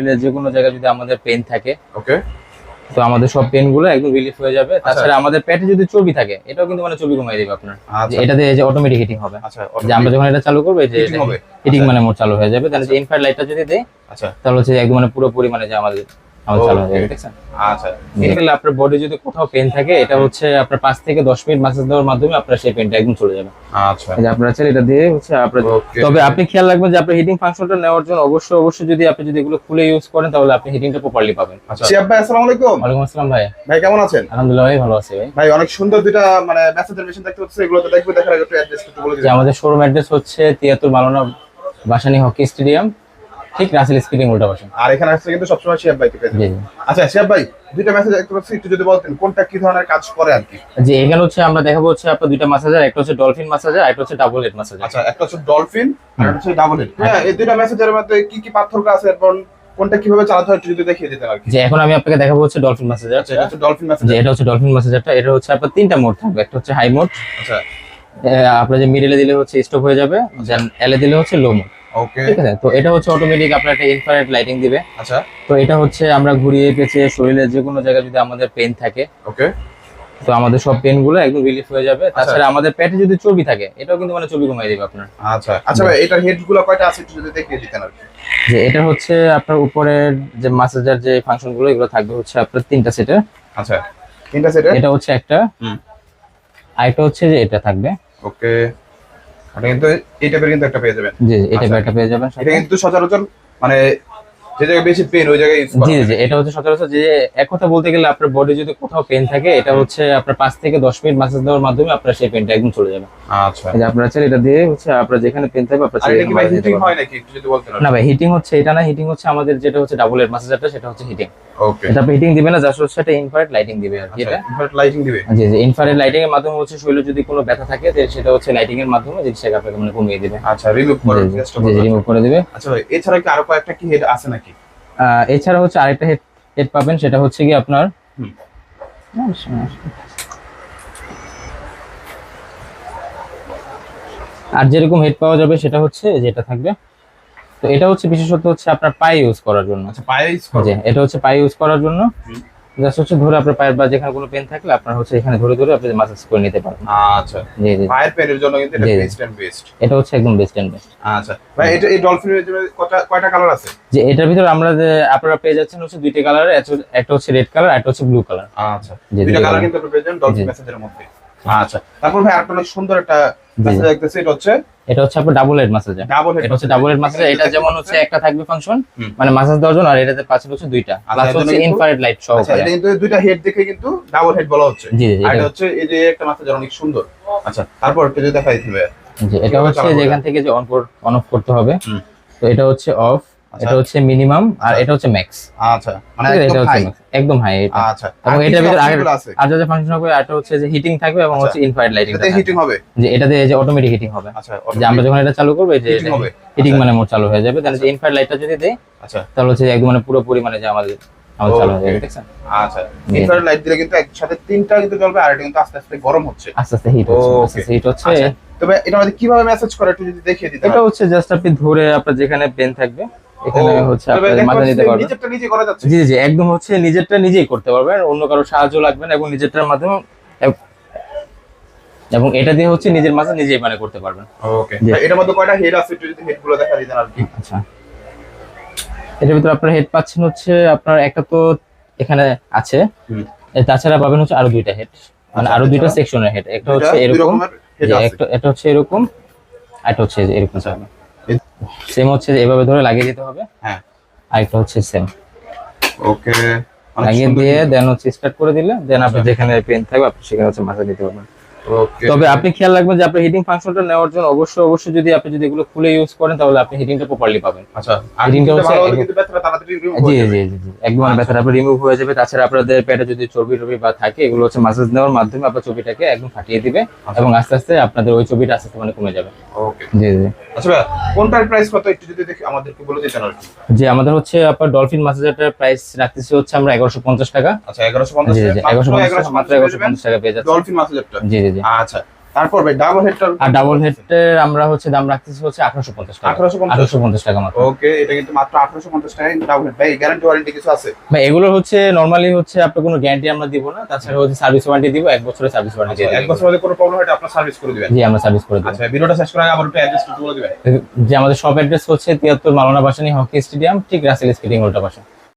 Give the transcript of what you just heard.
শরীরের যে কোনো জায়গায় যদি আমাদের পেন থাকে ওকে তো আমাদের সব পেনগুলো একদম রিলিফ হয়ে যাবে। তাছাড়া আমাদের পেটে যদি চর্বি থাকে এটাও কিন্তু মানে চর্বি কমিয়ে দেবে আপনার। আচ্ছা। এটাতে যে অটোমেটিক হিটিং হবে। আচ্ছা যে আমরা যখন এটা চালু করব এই যে হবে? হিটিং মানে মোট চালু হয়ে যাবে। তাহলে যে ইনফ্রারেড লাইটটা যদি দেই আচ্ছা। তাহলে হচ্ছে একদম মানে পুরো পরিমাণে যে আমাদের আচ্ছা এগুলো আপনার বডি যদি কোথাও পেন থাকে এটা হচ্ছে আপনার পাঁচ থেকে দশ মিনিট মাসাজ দেওয়ার মাধ্যমে আপনার সেই পেনটা একদম চলে যাবে। আচ্ছা। আপনার চাইলে এটা দিয়ে হচ্ছে আপনার তবে আপনি খেয়াল রাখবেন যে আপনার হিটিং ফাংশনটা নেওয়ার জন্য অবশ্যই অবশ্যই যদি আপনি যদি এগুলো খুলে ইউজ করেন তাহলে আপনি হিটিংটা প্রপারলি পাবেন। আচ্ছা। শিয়াব ভাই আসসালামু আলাইকুম। ওয়ালাইকুম আসসালাম ভাই। ভাই কেমন আছেন? আলহামদুলিল্লাহ ভাই ভালো আছি ভাই। ভাই অনেক সুন্দর দুইটা মানে মেসেজের মেশিন দেখতে পাচ্ছি এগুলো তো দেখবে দেখার আগে একটু অ্যাড্রেস একটু বলে যে দিন আমাদের শোরুম অ্যাড্রেস হচ্ছে তিয়াত্তর মালানা বাসানি হকি স্টেডিয়াম। ঠিক রাসেল স্পিডিং উল্টা পাশে আর এখানে আসছে কিন্তু সবসময় শিয়াব ভাইকে পেয়ে যাবেন। আচ্ছা শিয়াব ভাই দুইটা মেসেজ দেখতে পাচ্ছি একটু যদি বলতেন কোনটা কি ধরনের কাজ করে আর কি? জি এখানে হচ্ছে আমরা দেখাবো হচ্ছে আপনার দুইটা মাসাজার একটা হচ্ছে ডলফিন মাসাজার একটা হচ্ছে ডাবল হেড মাসাজার আচ্ছা একটা হচ্ছে ডলফিন আর একটা হচ্ছে ডাবল হেড হ্যাঁ এই দুইটা মেসেজের মধ্যে কি কি পার্থক্য আছে এবং কোনটা কীভাবে চালাতে হয় একটু যদি দেখিয়ে দিতেন আর কি। যে এখন আমি আপনাকে দেখাবো হচ্ছে ডলফিন মাসাজার আচ্ছা এটা হচ্ছে ডলফিন মেসেজ যে এটা হচ্ছে ডলফিন মাসাজারটা এটা হচ্ছে আপনার তিনটা মোড থাকবে একটা হচ্ছে হাই মোড। আচ্ছা। আপনার যে মিডলে দিলে হচ্ছে স্টপ হয়ে যাবে দেন এলে দিলে হচ্ছে লো মোড। ওকে ঠিক আছে তো এটা হচ্ছে অটোমেটিক আপনার একটা ইনফ্রারেড লাইটিং দিবে। আচ্ছা। তো এটা হচ্ছে আমরা ঘুরিয়ে পেঁচিয়ে শরীরের যে কোনো জায়গায় যদি আমাদের পেন থাকে ওকে তো আমাদের সব পেনগুলো একদম রিলিফ হয়ে যাবে। তাছাড়া আমাদের পেটে যদি চর্বি থাকে এটাও কিন্তু মানে চর্বি কমিয়ে দিবে আপনার। আচ্ছা। আচ্ছা ভাই এটার হেডগুলো কয়টা আছে একটু যদি দেখিয়ে দিতেন আর যে এটা হচ্ছে আপনার উপরের যে মাসাজার যে ফাংশনগুলো এগুলো থাকবে হচ্ছে আপনার তিনটা সেটের আচ্ছা। তিনটা সেটে এটা হচ্ছে একটা। হুম। আরেকটা হচ্ছে যে এটা থাকবে। ওকে এটা কিন্তু এই টাইপের কিন্তু একটা পেয়ে যাবেন জি আচ্ছা। একটা পেয়ে যাবেন সাথে। এটা কিন্তু সচরাচর মানে যে জায়গায় বেশি পেন ওই জায়গায় ইউজ জি জি জি, এটা হচ্ছে সচরাচর যে এক কথা বলতে গেলে আপনার বডি যদি কোথাও পেন থাকে এটা হচ্ছে আপনার পাঁচ থেকে দশ মিনিট মাসাজ দেওয়ার মাধ্যমে আপনার সেই পেনটা একদম চলে যাবে আচ্ছা। যে আপনার চাইলে এটা দিয়ে হচ্ছে আপনার যেখানে পেন থাকবে আপনার চাইলে এটা হিটিং হয় নাকি? একটু যদি বলতেন না ভাই হিটিং হচ্ছে এটা না হিটিং হচ্ছে আমাদের যেটা হচ্ছে ডাবল এর মাসাজারটা সেটা হচ্ছে হিটিং ওকে এটা আপনি হিটিং দিবে না জাস্ট হচ্ছে এটা ইনফ্রারেড লাইটিং দিবে আর কি এটা। লাইটিং দিবে? জি জি ইনফ্রারেড লাইটিং এর মাধ্যমে হচ্ছে শরীরে যদি কোনো ব্যথা থাকে তো সেটা হচ্ছে লাইটিং এর মাধ্যমে জিনিসটাকে আপনাকে মানে কমিয়ে দিবে। আচ্ছা রিমুভ করে জি, জি, রিমুভ করে দিবে। আচ্ছা ভাই এছাড়া কি আরও কয়েকটা কি হেড আছে নাকি? এছাড়া হচ্ছে আরেকটা হেড হেড পাবেন সেটা হচ্ছে কি আপনার আর যেরকম হেড পাওয়া যাবে সেটা হচ্ছে যেটা থাকবে। তো এটা হচ্ছে বিশেষত হচ্ছে আপনার পায়ে ইউজ করার জন্য। আচ্ছা পায়ে ইউজ করো। এটা হচ্ছে পায়ে ইউজ করার জন্য। জাস্ট হচ্ছে ধরে আপনার পায়ের বা যেখানে কোনো পেন থাকলে আপনার হচ্ছে এখানে ধরে ধরে আপনি মাসাজ করে নিতে পারবেন। আচ্ছা জি জি। পায়ের পেনের জন্য কিন্তু এটা। বেস্ট এন্ড বেস্ট এটা হচ্ছে একদম বেস্ট এন্ড বেস্ট আচ্ছা ভাই এটা এই ডলফিনের জন্য কয়টা কয়টা কালার আছে? যে এটার ভিতরে আমরা যে আপনারা পেয়ে যাচ্ছেন হচ্ছে দুইটা কালার একটা হচ্ছে রেড কালার একটা হচ্ছে ব্লু কালার আচ্ছা দুইটা কালার কিন্তু আপনি পেয়ে যাবেন ডলফিন। মেসেজের মধ্যে। আচ্ছা। তারপর ভাই আরেকটা অনেক সুন্দর একটা মেসেজ দেখতেছি এটা হচ্ছে? এটা হচ্ছে আপনার double head massage double head হচ্ছে ডাবল হেড মাসাজ এটা যেমন হচ্ছে একটা থাকবে ফাংশন মানে মাসাজ দেওয়ার জন্য আর এটাতে পাশে হচ্ছে দুইটা। আচ্ছা, প্লাস হচ্ছে ইনফ্রারেড লাইট সহ আচ্ছা এটা কিন্তু দুইটা হেড দেখে কিন্তু ডাবল হেড বলা হচ্ছে। জি জি আর এটা- এটা হচ্ছে এই যে একটা মেসেজ অনেক সুন্দর। আচ্ছা তারপর একটু যদি দেখাই দিবে। জি এটা হচ্ছে যে এখান থেকে যে অন অন অফ করতে হবে তো এটা হচ্ছে অফ আচ্ছা। এটা হচ্ছে মিনিমাম আর এটা হচ্ছে ম্যাক্স আচ্ছা মানে একদম হাই max, একদম হাই এটা। আচ্ছা এবং এটার কি ভিতরে option আর যা ফাংশন হবে এটা হচ্ছে যে হিটিং থাকবে এবং আচ্ছা। হচ্ছে ইনফ্রারেড লাইটিং হিটিং হবে? যে এটাতে যে অটোমেটিক হিটিং হবে। আচ্ছা যে আমরা যখন এটা চালু করব যে হিটিং আচ্ছা। মানে মোট চালু হয়ে যাবে। তাহলে যে ইনফ্রারেড লাইটটা যদি দেই আচ্ছা। তাহলে হচ্ছে একদম মানে পুরোপুরি মানে যে আমাদের চালু হয়ে যাবে দেখছেন? আচ্ছা। ইনফ্রারেড লাইট দিলে কিন্তু একসাথে তিনটা কিন্তু জ্বলবে আর এটা কিন্তু আস্তে আস্তে গরম হচ্ছে। আস্তে আস্তে হিট হচ্ছে আস্তে আস্তে হিট হচ্ছে। আচ্ছা। তবে এটা আমাদের কীভাবে মেসেজ করে একটু যদি দেখিয়ে দিতে এটা হচ্ছে জাস্ট আপনি ধরে আপনার যেখানে পেন থাকবে এখানে হচ্ছে মাথা নিতে পারবেন জি জি একদম হচ্ছে নিজেরটা নিজেই করতে পারবেন অন্য কারও সাহায্য লাগবে না এবং নিজেরটার মাধ্যমে এবং এটা দিয়ে হচ্ছে নিজের মাঝে নিজেই মানে করতে পারবেন। ওকে। এটার মধ্যে কয়টা হেড আছে একটু যদি হেড দেখা দিতেন আর কি? আচ্ছা। এটার ভিতরে আপনার হেড পাচ্ছেন হচ্ছে আপনার একটা তো এখানে আছে। তাছাড়া পাবেন হচ্ছে আরও দুইটা হেড মানে আচ্ছা, আরও দুইটা সেকশনের হেড একটা হচ্ছে এরকম। একটা এটা হচ্ছে এরকম একটা হচ্ছে এরকম। আচ্ছা। সেম হচ্ছে এভাবে ধরে লাগিয়ে দিতে হবে। হ্যাঁ। আর একটা হচ্ছে সেম ওকে লাগিয়ে দিয়ে দেন হচ্ছে স্টার্ট করে দিলে দেন আপনি যেখানে পেন থাকবে আপনি সেখানে হচ্ছে মাথা দিতে পারবেন। তবে আপনি খেয়াল রাখবেন যে আপনার হিটিং ফাংশনটা নেওয়ার জন্য অবশ্যই অবশ্যই যদি আপনি যদি এগুলো খুলে ইউজ করেন তাহলে আপনি হিটিংটা প্রপারলি পাবেন। আচ্ছা আর Heating হচ্ছে জি হয়ে। জি জি জি একদম মানে ব্যথাটা আপনার রিমুভ হয়ে যাবে। তাছাড়া আপনাদের পেটে যদি চর্বি টর্বি বা থাকে এগুলো হচ্ছে মাসাজ নেওয়ার মাধ্যমে আপনার চর্বিটাকে একদম ফাটিয়ে দিবে এবং আস্তে আস্তে আপনাদের ওই চর্বিটা আস্তে আস্তে মানে কমে যাবে। ওকে জি জি। আচ্ছা কোনটার প্রাইস কত? একটু যদি দেখি আমাদেরকে বলে দিতেন আর কি। যে আমাদের হচ্ছে আপনার ডলফিন মাসাজের প্রাইস রাখতেছি হচ্ছে আমরা এগারোশো পঞ্চাশ টাকা। আচ্ছা এগারোশো পঞ্চাশ জি জি এগারোশো পঞ্চাশ মাত্র এগারোশো পঞ্চাশ টাকা পেয়ে যাচ্ছে। ডলফিন মাসেজেরটা জি জি। জি আচ্ছা তারপর ভাই ডাবল হেডটার আর ডাবল হেডের আমরা হচ্ছে দাম রাখতেছি হচ্ছে আঠারোশো পঞ্চাশ টাকা। 1850 টাকা মাত্র। ওকে এটা কিন্তু মাত্র আঠারোশো পঞ্চাশ টাকা ডাবল হেড ভাই গ্যারান্টি ওয়ারেন্টি কিছু আছে? ভাই এগুলো হচ্ছে নর্মালি হচ্ছে কোনো গ্যারান্টি আমরা দিব না তাছাড়া হচ্ছে সার্ভিস ওয়ারেন্টি দিব এক বছরের সার্ভিস ওয়ারেন্টি এক বছর কোনো প্রবলেম হয় সার্ভিস করে দিবেন। জি আমরা সার্ভিস করে দেবো আচ্ছা ভিডিওটা শেষ করার আগে আবার একটু অ্যাড্রেসটা বলে দিবেন। যে আমাদের শপ অ্যাড্রেস হচ্ছে তিয়াত্তর মালানা বাসানি হকি স্টেডিয়াম ঠিক রাসেল স্কেটিং পাশে।